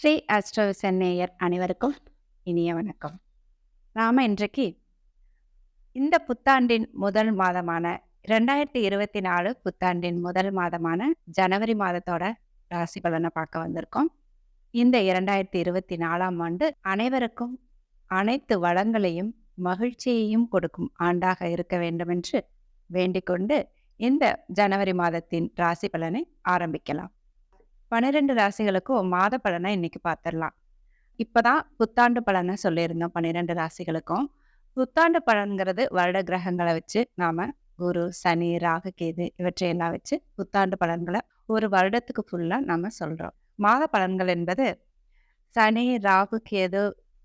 Sri astro சென்னையர் அனைவருக்கும் இனிய வணக்கம். நாம் இன்றைக்கு இந்த புத்தாண்டின் முதல் மாதமான ரெண்டாயிரத்தி இருபத்தி நாலு புத்தாண்டின் முதல் மாதமான ஜனவரி மாதத்தோட ராசி பலனை பார்க்க வந்திருக்கோம். இந்த இரண்டாயிரத்தி இருபத்தி நாலாம் ஆண்டு அனைவருக்கும் அனைத்து வளங்களையும் மகிழ்ச்சியையும் கொடுக்கும் ஆண்டாக இருக்க வேண்டுமென்று வேண்டிக்கொண்டு இந்த ஜனவரி மாதத்தின் ராசி பலனை ஆரம்பிக்கலாம். பன்னிரெண்டு ராசிகளுக்கும் மாத பலனை இன்னைக்கு பார்த்துடலாம் இப்போதான் புத்தாண்டு பலனை சொல்லியிருந்தோம் பன்னிரெண்டு ராசிகளுக்கும். புத்தாண்டு பலன்கிறது வருட கிரகங்களை வச்சு நாம குரு சனி ராகு கேது இவற்றையெல்லாம் வச்சு புத்தாண்டு பலன்களை ஒரு வருடத்துக்கு ஃபுல்லாக நாம சொல்றோம். மாத பலன்கள் என்பது சனி ராகு கேது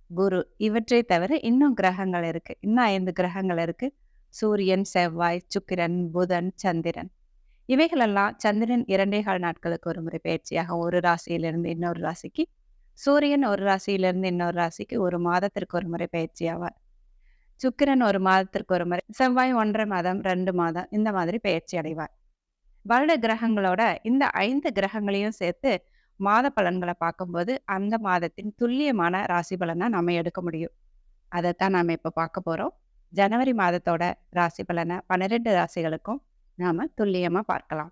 குரு இவற்றை தவிர இன்னும் கிரகங்கள் இருக்கு. இன்னும் ஐந்து கிரகங்கள் இருக்கு. சூரியன் செவ்வாய் சுக்கிரன் புதன் சந்திரன். இவைகளெல்லாம் சந்திரன் இரண்டே கால் நாட்களுக்கு ஒரு முறை பயிற்சியாக ஒரு ராசியிலிருந்து இன்னொரு ராசிக்கு சூரியன் ஒரு ராசியிலிருந்து இன்னொரு ராசிக்கு ஒரு மாதத்திற்கு ஒரு முறை பயிற்சியாவார். சுக்கிரன் ஒரு மாதத்திற்கு ஒரு முறை செவ்வாய் ஒன்றரை மாதம் ரெண்டு மாதம் இந்த மாதிரி பயிற்சி அடைவார். வருட கிரகங்களோட இந்த ஐந்து கிரகங்களையும் சேர்த்து மாத பலன்களை பார்க்கும்போது அந்த மாதத்தின் துல்லியமான ராசி பலனை நம்ம எடுக்க முடியும். அதைத்தான் நாம இப்ப பார்க்க போறோம். ஜனவரி மாதத்தோட ராசி பலனை பன்னிரெண்டு ராசிகளுக்கும் நாம துல்லியமா பார்க்கலாம்.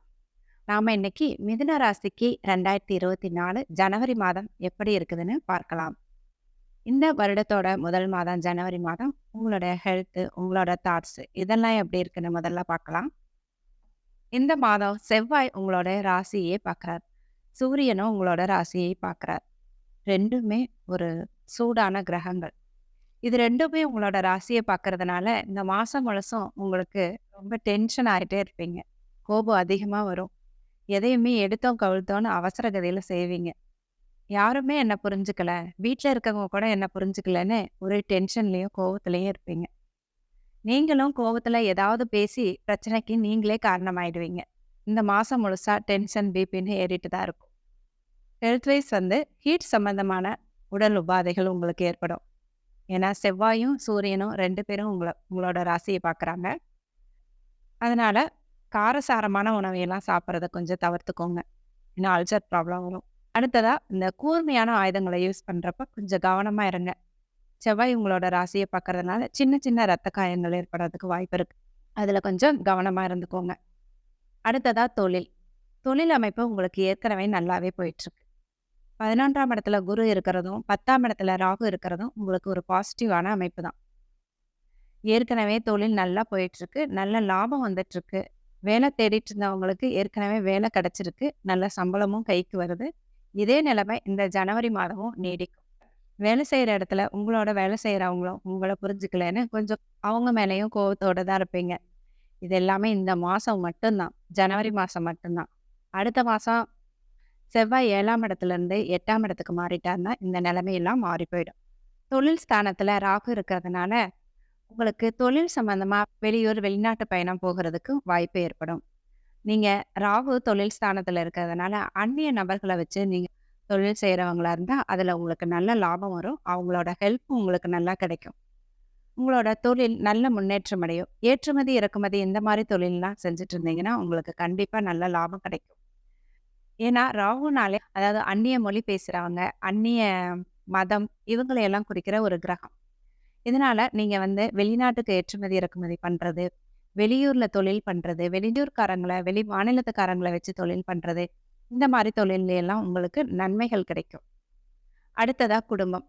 நாம இன்னைக்கு மிதுன ராசிக்கு ரெண்டாயிரத்தி இருபத்தி நாலு ஜனவரி மாதம் எப்படி இருக்குதுன்னு பார்க்கலாம். இந்த வருடத்தோட முதல் மாதம் ஜனவரி மாதம் உங்களோட ஹெல்த்து உங்களோட தாட்ஸ் இதெல்லாம் எப்படி இருக்குன்னு முதல்ல பார்க்கலாம். இந்த மாதம் செவ்வாய் உங்களோட ராசியே பார்க்குறார். சூரியனும் உங்களோட ராசியை பார்க்குறார். ரெண்டுமே ஒரு சூடான கிரகங்கள். இது ரெண்டுமே உங்களோட ராசியை பார்க்கறதுனால இந்த மாதம் முழுசும் உங்களுக்கு ரொம்ப டென்ஷன் ஆகிட்டே இருப்பீங்க. கோபம் அதிகமாக வரும். எதையுமே எடுத்தோம் கவிழ்த்தோன்னு அவசர கதையில் செய்வீங்க. யாருமே என்னை புரிஞ்சுக்கல. வீட்டில் இருக்கவங்க கூட என்னை புரிஞ்சுக்கலன்னு ஒரே டென்ஷன்லேயும் கோவத்துலேயும் இருப்பீங்க. நீங்களும் கோவத்தில் ஏதாவது பேசி பிரச்சனைக்கு நீங்களே காரணமாயிடுவீங்க. இந்த மாதம் முழுசா டென்ஷன் பிபின்னு ஏறிட்டு தான் இருக்கும். ஹெல்த் வைஸ் வந்து ஹீட் சம்பந்தமான உடல் உபாதைகள் உங்களுக்கு ஏற்படும். ஏன்னா செவ்வாயும் சூரியனும் ரெண்டு பேரும் உங்களை உங்களோட ராசியை பார்க்குறாங்க அதனால் காரசாரமான உணவையெல்லாம் சாப்பிட்றத கொஞ்சம் தவிர்த்துக்கோங்க. ஏன்னா அல்சர் ப்ராப்ளம் வரும். அடுத்ததாக இந்த கூர்மையான ஆயுதங்களை யூஸ் பண்ணுறப்ப கொஞ்சம் கவனமாக இருங்க. செவ்வாய் உங்களோட ராசியை பார்க்கறதுனால சின்ன சின்ன ரத்த காயங்கள் ஏற்படுறதுக்கு வாய்ப்பு இருக்குது அதில் கொஞ்சம் கவனமாக இருந்துக்கோங்க. அடுத்ததாக தொழில். தொழில் அமைப்பு உங்களுக்கு ஏற்கனவே நல்லாவே போயிட்டுருக்கு பதினொன்றாம் இடத்துல குரு இருக்கிறதும் பத்தாம் இடத்துல ராகு இருக்கிறதும் உங்களுக்கு ஒரு பாசிட்டிவான அமைப்பு தான். ஏற்கனவே தொழில் நல்லா போயிட்டுருக்கு நல்ல லாபம் வந்துட்டுருக்கு. வேலை தேடிட்டு இருந்தவங்களுக்கு ஏற்கனவே வேலை கிடச்சிருக்கு நல்ல சம்பளமும் கைக்கு வருது. இதே நிலைமை இந்த ஜனவரி மாதமும் நீடிக்கும். வேலை செய்கிற இடத்துல உங்களோட வேலை செய்கிறவங்களும் உங்களை புரிஞ்சுக்கலன்னு கொஞ்சம் அவங்க மேலேயும் கோபத்தோடு தான் இருப்பீங்க. இது எல்லாமே இந்த மாதம் மட்டும்தான் ஜனவரி மாதம் மட்டும்தான். அடுத்த மாதம் செவ்வாய் ஏழாம் இடத்துல இருந்து எட்டாம் இடத்துக்கு மாறிட்டார்னா இந்த நிலைமையெல்லாம் மாறி போயிடும். தொழில் ஸ்தானத்தில் ராகு இருக்கிறதுனால உங்களுக்கு தொழில் சம்பந்தமாக வெளியூர் வெளிநாட்டு பயணம் போகிறதுக்கு வாய்ப்பு ஏற்படும். நீங்கள் ராகு தொழில் ஸ்தானத்தில் இருக்கிறதுனால அந்நிய நபர்களை வச்சு நீங்கள் தொழில் செய்கிறவங்களா இருந்தால் அதில் உங்களுக்கு நல்ல லாபம் வரும். அவங்களோட ஹெல்ப் உங்களுக்கு நல்லா கிடைக்கும். உங்களோட தொழில் நல்ல முன்னேற்றம் அடையும். ஏற்றுமதி இறக்குமதி இந்த மாதிரி தொழிலெலாம் செஞ்சுட்டு இருந்தீங்கன்னா உங்களுக்கு கண்டிப்பாக நல்ல லாபம் கிடைக்கும். ஏன்னா ராகுனாலே அதாவது அந்நிய மொழி பேசுகிறவங்க அந்நிய மதம் இவங்களையெல்லாம் குறிக்கிற ஒரு கிரகம். இதனால நீங்கள் வந்து வெளிநாட்டுக்கு ஏற்றுமதி இறக்குமதி பண்ணுறது வெளியூரில் தொழில் பண்ணுறது வெளியூர்காரங்களை வெளி மாநிலத்துக்காரங்களை வச்சு தொழில் பண்ணுறது இந்த மாதிரி தொழில்ல எல்லாம் உங்களுக்கு நன்மைகள் கிடைக்கும். அடுத்ததா குடும்பம்.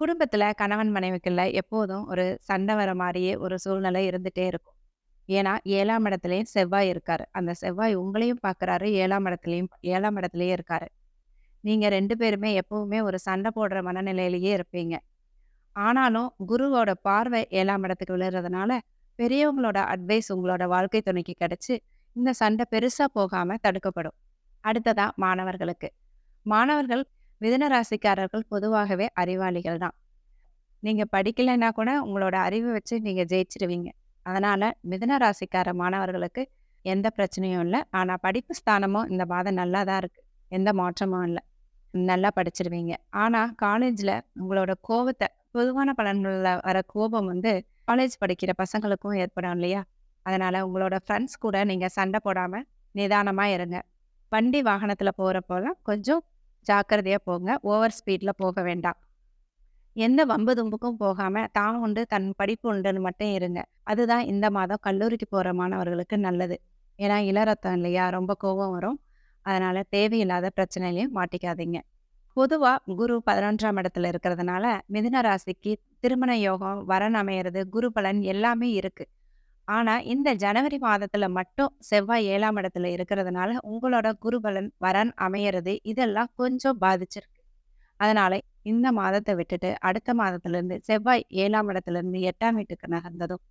குடும்பத்தில் கணவன் மனைவிக்குள்ள எப்போதும் ஒரு சண்டை வர மாதிரியே ஒரு சூழ்நிலை இருந்துகிட்டே இருக்கும். ஏன்னா ஏழாம் இடத்துலையும் செவ்வாய் இருக்காரு. அந்த செவ்வாய் உங்களையும் பார்க்குறாரு ஏழாம் இடத்துலையும் ஏழாம் இடத்துலயே இருக்காரு. நீங்கள் ரெண்டு பேருமே எப்பவுமே ஒரு சண்டை போடுற மனநிலையிலேயே இருப்பீங்க. ஆனாலும் குருவோட பார்வை ஏழாம் இடத்துக்கு விழுறதுனால பெரியவங்களோட அட்வைஸ் உங்களோட வாழ்க்கை துணைக்கு கிடைச்சு இந்த சண்டை பெருசாக போகாமல் தடுக்கப்படும். அடுத்ததா மாணவர்களுக்கு. மாணவர்கள் மிதன ராசிக்காரர்கள் பொதுவாகவே அறிவாளிகள் தான். நீங்கள் படிக்கலைன்னா கூட உங்களோட அறிவை வச்சு நீங்கள் ஜெயிச்சிருவீங்க. அதனால் மிதன ராசிக்கார மாணவர்களுக்கு எந்த பிரச்சனையும் இல்லை. ஆனால் படிப்பு ஸ்தானமும் இந்த மாதம் நல்லா தான் இருக்குது எந்த மாற்றமும் இல்லை. நல்லா படிச்சிருவீங்க. ஆனால் காலேஜில் உங்களோட கோபத்தை பொதுவான பலன்களில் வர கோபம் வந்து காலேஜ் படிக்கிற பசங்களுக்கும் ஏற்படும் இல்லையா? அதனால் உங்களோட ஃப்ரெண்ட்ஸ் கூட நீங்கள் சண்டை போடாமல் நிதானமாக இருங்க. வண்டி வாகனத்தில் போகிறப்போலாம் கொஞ்சம் ஜாக்கிரதையாக போங்க. ஓவர் ஸ்பீடில் போக வேண்டாம். எந்த வம்பு தும்புக்கும் போகாம, தான் உண்டு, தன் படிப்பு உண்டுன்னு மட்டும் இருங்க. அதுதான் இந்த மாதம் கல்லூரிக்கு போற மாணவர்களுக்கு நல்லது. ஏன்னா, இளரத்தம் இல்லையா? ரொம்ப கோபம் வரும். அதனால தேவையில்லாத பிரச்சனையிலையும் மாட்டிக்காதீங்க. பொதுவா குரு 11ஆம் இடத்துல இருக்கிறதுனால, மிதுன ராசிக்கு திருமண யோகம், வரன் அமையிறது குரு பலன் எல்லாமே இருக்கு. ஆனா, இந்த ஜனவரி மாதத்துல மட்டும் செவ்வாய் ஏழாம் இடத்துல இருக்கிறதுனால, உங்களோட குரு பலன், வரன் அமையறது இதெல்லாம் கொஞ்சம் பாதிச்சிருக்கு. அதனால இந்த மாதத்தை விட்டுட்டு, அடுத்த மாதத்திலிருந்து செவ்வாய் ஏழாம் இடத்துலேருந்து எட்டாம் வீட்டுக்கு நகர்ந்ததும்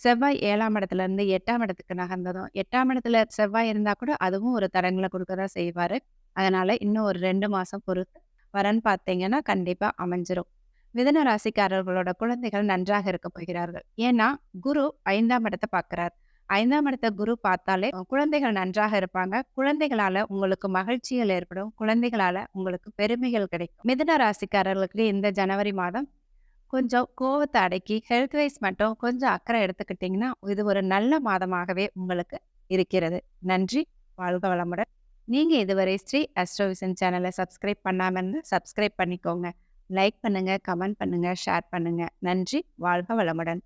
செவ்வாய் ஏழாம் இடத்துலேருந்து எட்டாம் இடத்துக்கு நகர்ந்ததும், எட்டாம் இடத்துல செவ்வாய் இருந்தால் கூட அதுவும் ஒரு தரங்களை கொடுக்க தான் செய்வாரு. அதனால இன்னும் ஒரு ரெண்டு மாதம் பொறுத்து வரன் பார்த்தீங்கன்னா, கண்டிப்பாக அமைஞ்சிரும். மிதன ராசிக்காரர்களோட குழந்தைகள் நன்றாக இருக்க போகிறார்கள். ஏன்னா, குரு ஐந்தாம் இடத்தை பார்க்குறார் ஐந்தாம் இடத்த குரு பார்த்தாலே குழந்தைகள் நன்றாக இருப்பாங்க. குழந்தைகளால உங்களுக்கு மகிழ்ச்சிகள் ஏற்படும். குழந்தைகளால உங்களுக்கு பெருமைகள் கிடைக்கும். மிதுன ராசிக்காரர்களுக்கு இந்த ஜனவரி மாதம் கொஞ்சம் கோவத்தை அடக்கி, ஹெல்த் வைஸ் மட்டும் கொஞ்சம் அக்கறை எடுத்துக்கிட்டீங்கன்னா, இது ஒரு நல்ல மாதமாகவே உங்களுக்கு இருக்கிறது. நன்றி. வாழ்க வளமுடன். நீங்க இதுவரை ஸ்ரீ அஸ்ட்ரோவிஷன் சேனலை சப்ஸ்கிரைப் பண்ணாம இருந்து சப்ஸ்கிரைப் பண்ணிக்கோங்க. லைக் பண்ணுங்க, கமெண்ட் பண்ணுங்க, ஷேர் பண்ணுங்க. நன்றி. வாழ்க வளமுடன்.